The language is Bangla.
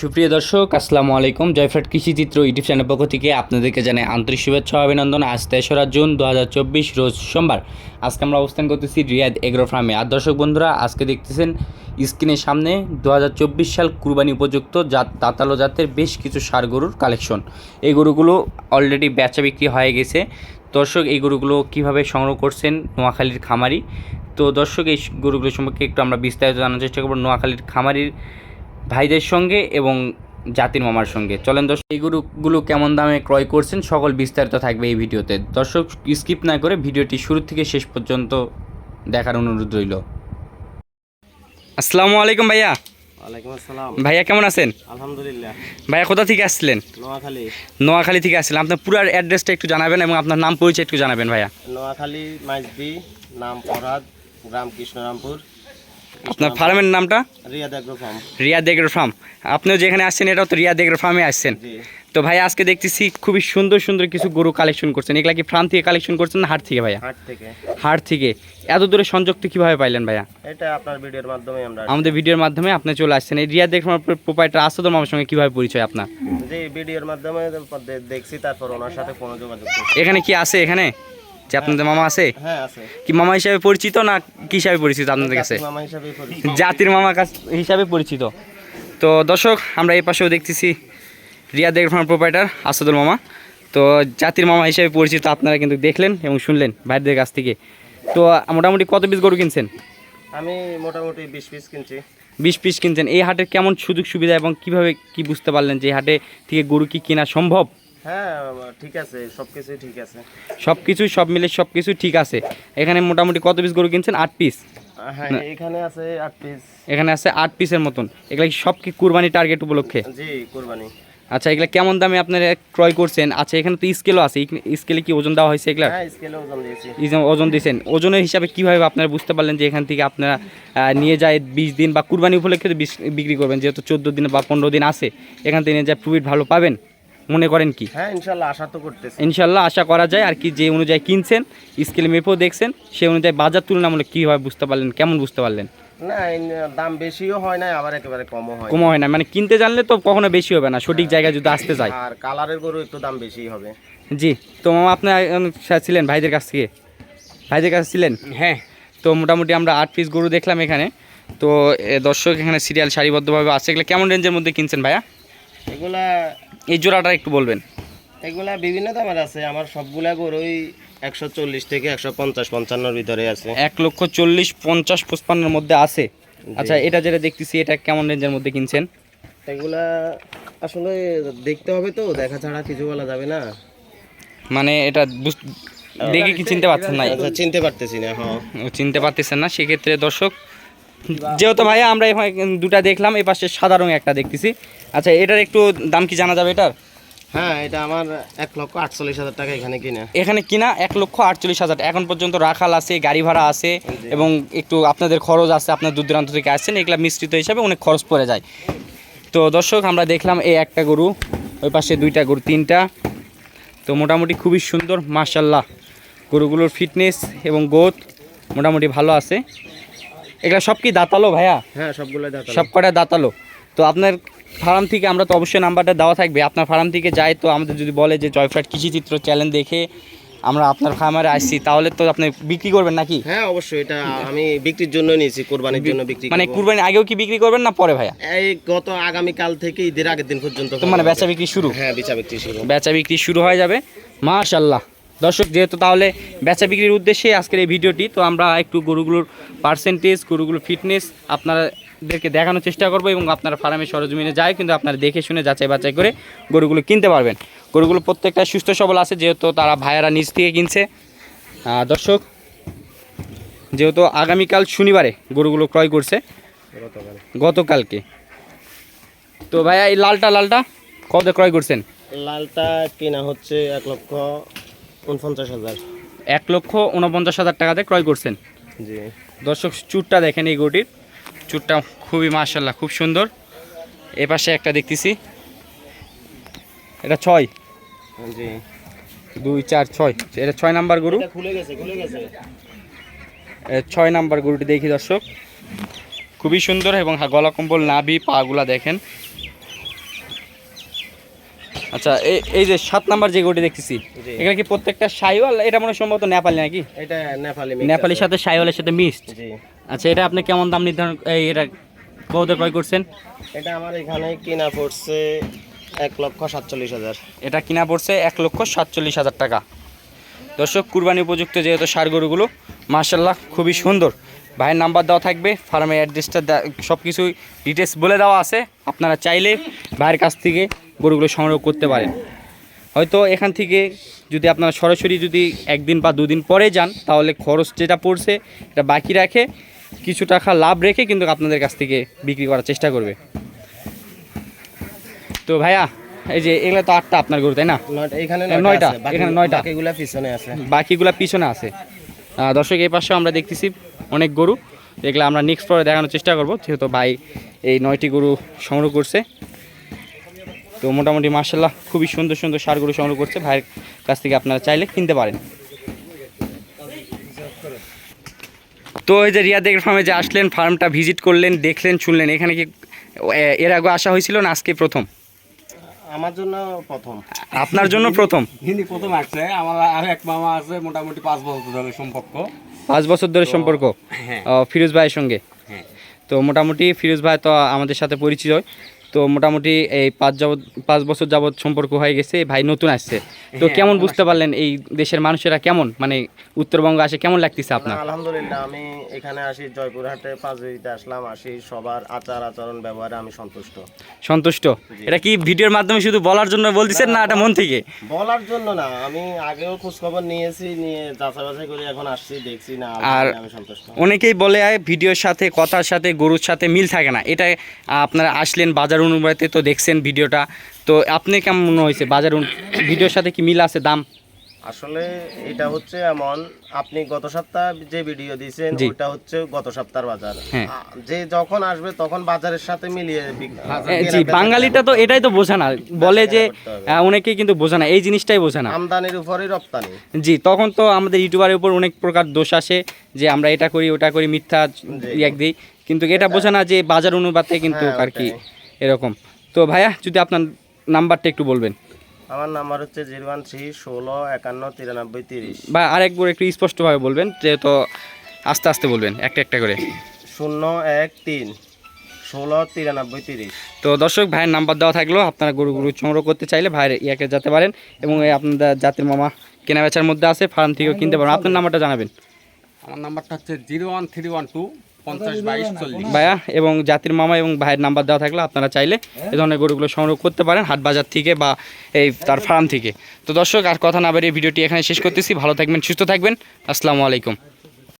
সুপ্রিয় দর্শক, আসসালামু আলাইকুম। জয়ফ্রাট কৃষিচিত্র ইউটিউব চ্যানেল পক্ষ থেকে আপনাদেরকে জানাই আন্তরিক শুভেচ্ছা অভিনন্দন। আজ তেসরা জুন দু হাজার চব্বিশ, রোজ সোমবার। আজকে আমরা অবস্থান করতেছি রিয়াদ এগ্রো ফার্মে। আর দর্শক বন্ধুরা, আজকে দেখতেছেন স্ক্রিনের সামনে দু হাজার চব্বিশ সাল কুরবানি উপযুক্ত জাত তাতালো জাতের বেশ কিছু সার গরুর কালেকশন। এই গরুগুলো অলরেডি বেচা বিক্রি হয়ে গেছে। দর্শক, এই গরুগুলো কীভাবে সংগ্রহ করছেন? নোয়াখালীর খামারি। তো দর্শক, এই গরুগুলো সম্পর্কে একটু আমরা বিস্তারিত জানার চেষ্টা করব। নোয়াখালীর খামারির ভাইদের সঙ্গে এবং জাতির মামার সঙ্গে। চলেন দর্শক এই গরুগুলো কেমন দামে ক্রয় করছেন সকল বিস্তারিত থাকবে এই ভিডিওতে। দর্শক স্কিপ না করে ভিডিওটি শুরু থেকে শেষ পর্যন্ত দেখার অনুরোধ রইল। আসসালামু আলাইকুম ভাইয়া। ভাইয়া কেমন আছেন? আলহামদুলিল্লাহ। ভাইয়া কোথা থেকে আসছিলেন নোয়াখালী। নোয়াখালী থেকে আসছিলেন আপনার পুরো অ্যাড্রেসটা একটু জানাবেন এবং আপনার নাম পরিচয় একটু জানাবেন ভাইয়া। নোয়াখালী মাইজবি নাম ফরহাদ গ্রাম কৃষ্ণরামপুর। আপনার ফার্মের নামটা? Riyad agro farm. রিয়া আপনিও যেখানে আসছেন এটাও তো রিয়া দেগর ফার্মে আসছেন। তো ভাই আজকে দেখতেছি খুবই সুন্দর সুন্দর কিছু গরু কালেকশন করছেন। এগুলা কি ফার্ম থেকে কালেকশন করছেন না হাট থেকে ভাইয়া? হাট থেকে। হাট থেকে। এত দূরে সংযুক্ত কীভাবে পাইলেন ভাইয়া? এটা আপনার ভিডিওর মাধ্যমে আমরা আমাদের ভিডিওর মাধ্যমে আপনি চলে আসছেন। এই রিয়া দেখুন প্রোপাইটার আসাদুল মামার সঙ্গে কীভাবে পরিচয় আপনার? যে ভিডিওর মাধ্যমে দেখছি তারপর ওনার সাথে কোনো যোগাযোগ এখানে কি আছে এখানে? যে আপনাদের মামা আছে? হ্যাঁ আছে। কি মামা হিসাবে পরিচিত না কি হিসাবে পরিচিত আপনাদের কাছে? মামা হিসাবে পরিচিত। জাতির মামা কাছ হিসাবে পরিচিত। তো দর্শক আমরা এই পাশেও দেখতেছি রিয়া দেগর ফার্ম প্রোপাইটার আসাদুল মামা। তো জাতির মামা হিসেবে পরিচিত আপনারা কিন্তু দেখলেন এবং শুনলেন ভাইদের কাছ থেকে। তো মোটামুটি কত পিস গরু কিনছেন? আমি মোটামুটি বিশ পিস কিনছি। বিশ পিস কিনছেন। এই হাটের কেমন সুযোগ সুবিধা এবং কীভাবে কি বুঝতে পারলেন যে এই হাটে থেকে গরু কি কেনা সম্ভব? হ্যাঁ ঠিক আছে সব কিছুই ঠিক আছে। সবকিছু সব মিলে সব কিছু ঠিক আছে। এখানে মোটামুটি কত পিস গরু কিনছেন? আট পিস হ্যাঁ এখানে আছে আট পিস এখানে আছে আট পিসের মতন। এগুলা সব কি কুরবানি টার্গেট উপলক্ষে? জি কোরবানি। আচ্ছা এগুলা কেমন দামে আপনারা ক্রয় করছেন? আচ্ছা এখানে তো স্কেলও আছে। স্কেলে কি ওজন দেওয়া হয়েছে এগুলা হ্যাঁ ওজন দিয়েছি। ওজন দিয়েছেন। ওজনের হিসাবে কীভাবে আপনারা বুঝতে পারলেন যে এখান থেকে আপনারা নিয়ে যায় বিশ দিন বা কুরবানি উপলক্ষে বিক্রি করবেন যেহেতু চোদ্দ দিন বা পনেরো দিন আছে এখান থেকে নিয়ে যায় প্রফিট ভালো পাবেন? মনে করেন কি? হ্যাঁ ইনশাল্লাহ আশা তো করতেছি। ইনশাল্লাহ আশা করা যায় আর কি যে অনুযায়ী কিনছেন স্কেল মেপেও দেখছেন সেই অনুযায়ী বাজার তুলনামূলক কীভাবে বুঝতে পারলেন কেমন বুঝতে পারলেন? না দাম বেশিও হয় না আবার একেবারে কমও হয়। কমও হয় না মানে কিনতে জানলে তো কখনো বেশি হবে না সঠিক জায়গায় যদি আসতে যায়। আর কালারের গরু একটু দাম বেশি হবে। জি তো মামা ছিলেন ভাইদের কাছ থেকে? ভাইদের কাছে ছিলেন? হ্যাঁ। তো মোটামুটি আমরা আট পিস গরু দেখলাম এখানে তো দর্শক এখানে সিরিয়াল সারিবদ্ধভাবে আছে এগুলো কেমন রেঞ্জের মধ্যে কিনছেন ভাইয়া? এগুলা এই জোড়াটা একটু বলবেন। এগুলা বিভিন্ন দামের আছে। আমার সবগুলা গরুই একশো চল্লিশ থেকে একশো পঞ্চাশ পঞ্চান্নর ভিতরে আছে। এক লক্ষ চল্লিশ পঞ্চাশ পঁচপান্নের মধ্যে আছে। আচ্ছা এটা যেটা দেখতেছি এটা কেমন রেঞ্জের মধ্যে কিনছেন? এগুলা আসলে দেখতে হবে তো দেখা ছাড়া কিছু বলা যাবে না। মানে এটা দেখে কি চিনতে পারছেন না আচ্ছা চিনতে পারতেছি না হ্যাঁ। চিনতে পারতেছেন না। সেক্ষেত্রে দর্শক যেহেতু ভাইয়া আমরা এখানে দুটা দেখলাম এই পাশে সাদা রঙের একটা দেখতেছি। আচ্ছা এটার একটু দাম কি জানা যাবে এটার? হ্যাঁ এটা আমার এক লক্ষ আটচল্লিশ হাজার টাকা এখানে কিনে। এখানে কিনা এক লক্ষ আটচল্লিশ হাজার। এখন পর্যন্ত রাখাল আছে গাড়ি ভাড়া আছে এবং একটু আপনাদের খরচ আছে আপনার দূর দূরান্ত থেকে আসছেন এগুলা মিশ্রিত হিসাবে অনেক খরচ পড়ে যায়। তো দর্শক আমরা দেখলাম এই একটা গরু ওই পাশে দুইটা গরু তিনটা। তো মোটামুটি খুবই সুন্দর মার্শাল্লাহ গরুগুলোর ফিটনেস এবং গোত মোটামুটি ভালো আছে। এগুলা সব কি দাঁতালো ভাইয়া? হ্যাঁ সবগুলো দেখা সব কটা দাঁতালো। তো আপনার ফার্ম থেকে আমরা তো অবশ্যই নাম্বারটা দেওয়া থাকবে। আপনার ফার্ম থেকে যাই তো আমাদের যদি বলে যে জয়ফ্রাট কৃষিচিত্র চ্যানেল দেখে আমরা আপনার ফার্মারে আসছি তাহলে তো আপনি বিক্রি করবেন নাকি? হ্যাঁ অবশ্যই। এটা আমি বিক্রির জন্য নিয়েছি কোরবানির জন্য বিক্রি মানে করব। কুরবানি আগেও কি বিক্রি করবেন না পরে ভাইয়া? এই গত আগামী কাল থেকে ঈদের আগের দিন পর্যন্ত তো মানে বেচা বিক্রি শুরু? হ্যাঁ বেচা বিক্রি শুরু। বেচা বিক্রি শুরু হয়ে যাবে। মাশাল্লাহ দর্শক, যেহেতু তাহলে বেচা বিক্রির উদ্দেশ্যে আজকের এই ভিডিওটি, তো আমরা একটু গরুগুলোর পার্সেন্টেজ গরুগুলোর ফিটনেস আপনাদেরকে দেখানোর চেষ্টা করব এবং আপনারা ফার্মে সরজমিনে যায় কিন্তু আপনারা দেখে শুনে যাচাই বাছাই করে গরুগুলো কিনতে পারবেন। গরুগুলো প্রত্যেকটা সুস্থ সবল আছে, যেহেতু তারা ভাইয়ারা নিজ থেকে কিনছে। দর্শক, যেহেতু আগামীকাল শনিবারে গরুগুলো ক্রয় করছে, গতকালকে। তো ভাইয়া, এই লালটা লালটা কত ক্রয় করছেন? লালটা কেনা হচ্ছে এক লক্ষ উনপঞ্চাশ হাজার। এক লক্ষ উনপঞ্চাশ হাজার টাকাতে ক্রয় করছেন। জি। দর্শক চুটটা দেখেন এই গরুটির। চুটটা খুবই মার্শাল্লাহ খুব সুন্দর। এ পাশে একটা দেখতেছি। এটা ছয়। জি। দুই চার ছয়। এটা ছয় নাম্বার গরু। খুলে গেছে খুলে গেছে। ছয় নাম্বার গরুটি দেখি দর্শক। খুবই সুন্দর এবং গলা কম্বল নাভি পাগুলা দেখেন। আচ্ছা এই যে সাত নাম্বার যে গোটি দেখতেছি। এখানে কি প্রত্যেকটা সাইওয়াল? এটা মনে সম্ভবত নেপালি নাকি? এটা নেপালি নেপালির সাথে সাইওয়ালের সাথে মিক্সড জি। আচ্ছা এটা আপনি কেমন দাম নির্ধারণ এই এটা কত ক্রয় করছেন? এটা আমার এখানে কিনা পড়ছে এক লক্ষ সাতচল্লিশ হাজার। এটা কিনা পড়ছে এক লক্ষ সাতচল্লিশ হাজার টাকা। দর্শক, কুরবানি উপযুক্ত যেহেতু সার গরুগুলো মার্শাল্লাহ খুবই সুন্দর। ভাইয়ের নাম্বার দেওয়া থাকবে, ফার্মের অ্যাড্রেসটা সব কিছুই ডিটেলস বলে দেওয়া আছে। আপনারা চাইলে ভাইয়ের কাছ থেকে গরুগুলো সংগ্রহ করতে পারেন। হয়তো এখান থেকে যদি আপনারা সরাসরি যদি একদিন বা দুদিন পরে যান, তাহলে খরচ যেটা পড়ছে, এটা বাকি রাখে কিছু টাকা লাভ রেখে কিন্তু আপনাদের কাছ থেকে বিক্রি করার চেষ্টা করবে। তো ভাইয়া এই যে এগুলো তো আটটা আপনার গরু তাই না? নয়টা এখানে নয়টা, নয়টা এখানে নয়টা। বাকিগুলা পিছনে আছে। বাকিগুলো পিছনে আছে। দর্শক এই পাশে আমরা দেখতেছি অনেক গরু। এগুলো আমরা নেক্সট পরে দেখানোর চেষ্টা করব। যেহেতু ভাই এই নয়টি গরু সংগ্রহ করছে। তো মোটামুটি মার্শাল্লাহ খুবই সুন্দর সুন্দর সার গরু সংগ্রহ করছে। ভাইয়ের কাছ থেকে আপনারা চাইলে কিনতে পারেন। তো এই যে রিয়াদের ফার্মে যে আসলেন ফার্মটা ভিজিট করলেন দেখলেন শুনলেন। এখানে কি এর আগে আসা হয়েছিল না আজকে প্রথম? আমার জন্য প্রথম। আপনার জন্য প্রথম? হিন্দি প্রথম আসছে আমার আর এক মামা আছে মোটামুটি পাঁচ বছর ধরে সম্পর্ক। পাঁচ বছর ধরে সম্পর্ক? হ্যাঁ। ফিরোজ ভাইয়ের সঙ্গে? হ্যাঁ। তো মোটামুটি ফিরোজ ভাই তো আমাদের সাথে পরিচিত। তো মোটামুটি এই পাঁচ যাবত পাঁচ বছর যাবত সম্পর্ক হয়ে গেছে ভাই নতুন আসছে। তো হ্যাঁ, কেমন বুঝতে পারলেন এই দেশের মানুষেরা কেমন? মানে উত্তরবঙ্গ আসে কেমন লাগতেছে আপনার? আলহামদুলিল্লাহ আমি এখানে আসি জয়পুরহাটে পাঁচবিতে আসলাম আসি সবার আচার আচরণ ব্যবহারে আমি সন্তুষ্ট। সন্তুষ্ট? এটা কি ভিডিওর মাধ্যমে শুধু বলার জন্য বলতেছেন না এটা মন থেকে? বলার জন্য না আমি আগেও খোঁজ খবর নিয়েছি নিয়ে যাচাই বাছাই করে এখন আসছি দেখছি না আর- আমি সন্তুষ্ট। অনেকেই বলে আয় ভিডিওর সাথে কথার সাথে গরুর সাথে মিল থাকে না। এটা আপনারা আসলেন বাজার অনুবাদে তো দেখছেন ভিডিওটা তো আপনি কেমন মনে হয়েছে? বাজার ভিডিওর সাথে কি মিল আছে দাম? আসলে এটা হচ্ছে এমন আপনি গত সপ্তাহ যে ভিডিও দিয়েছেন ওটা হচ্ছে গত সপ্তাহের বাজার। হ্যাঁ। যে যখন আসবে তখন বাজারের সাথে মিলিয়ে জি বাঙালিটা তো এটাই তো বোঝে না। বলে যে আহ, অনেকেই কিন্তু বোঝে না এই জিনিসটাই বোঝে না। আমদানির উপরই রপ্তানি। জি তখন তো আমাদের ইউটিউবারের উপর অনেক প্রকার দোষ আসে যে আমরা এটা করি ওটা করি মিথ্যা ইয়াক দিই। কিন্তু এটা বোঝে না যে বাজার অনুপাতে কিন্তু হ্যাঁ, আর কি। এরকম। তো ভাইয়া যদি আপনার নাম্বারটা একটু বলবেন। আমার নাম্বার হচ্ছে জিরো ওয়ান থ্রি ষোলো একান্ন তিরানব্বই তিরিশ। বা আরেকবার একটু স্পষ্টভাবে বলবেন যেহেতু আস্তে আস্তে বলবেন একটা একটা করে। শূন্য এক তিন ষোলো তিরানব্বই তিরিশ। তো দর্শক ভাইয়ের নাম্বার দেওয়া থাকল আপনারা গরু গরু সংগ্রহ করতে চাইলে ভাইয়ের ইয়াকে যেতে পারেন এবং এই আপনাদের জাতির মামা কেনা বেচার মধ্যে আছে ফার্ম থেকেও কিনতে পারেন। আপনার নাম্বারটা জানাবেন। আমার নাম্বারটা হচ্ছে zero one three one two ভাইয়া এবং জাতির মামা এবং ভাইয়ের নাম্বার দেওয়া থাকলে আপনারা চাইলে এ ধরনের গরুগুলো সংগ্রহ করতে পারেন হাট বাজার থেকে বা এই তার ফার্ম থেকে। তো দর্শক আর কথা না বাড়িয়ে ভিডিওটি এখানে শেষ করতেছি। ভালো থাকবেন সুস্থ থাকবেন। আসসালামু আলাইকুম।